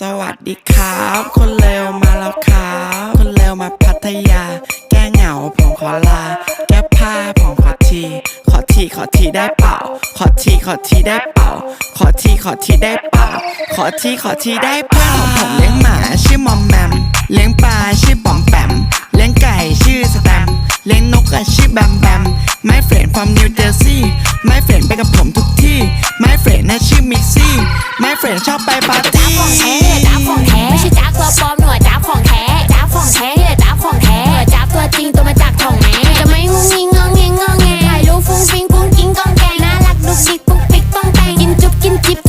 สวัสดีครับ คนเลวมาแล้วครับ คนเลวมาพัทยา แก้เหงาผมขอลา แก้ผ้าผมขอที ขอทีขอทีได้เปล่า ขอทีขอทีได้เปล่า ขอทีขอทีได้เปล่า ขอทีขอทีได้เปล่าผมเลี้ยงหมาชื่อมอมแมม เลี้ยงปลาชื่อปอมแปม เลี้ยงไก่ชื่อสแตม เลี้ยงนกชื่อแบมแบม นให้ชื่อมิกซี่แม่เฟรนชอบไปปาร์ตี้จ้าของแท้จ้าของแท้ไม่ใช่จ้าตัวปลอมหนูจ้าของแท้จ้าของแท้ที่จ้าของแท้จ้าตัวจริงตัวมาจากของแม่จะไม่งุ้งงิงงองเงงงองแงถ่ายรูปฟุ้งฟิ้งปุ้งกิ้งกองแกงน่ารักดุกดิกปุ๊กปิ๊กป้องแปงกินจุ๊บกินจิ๊บ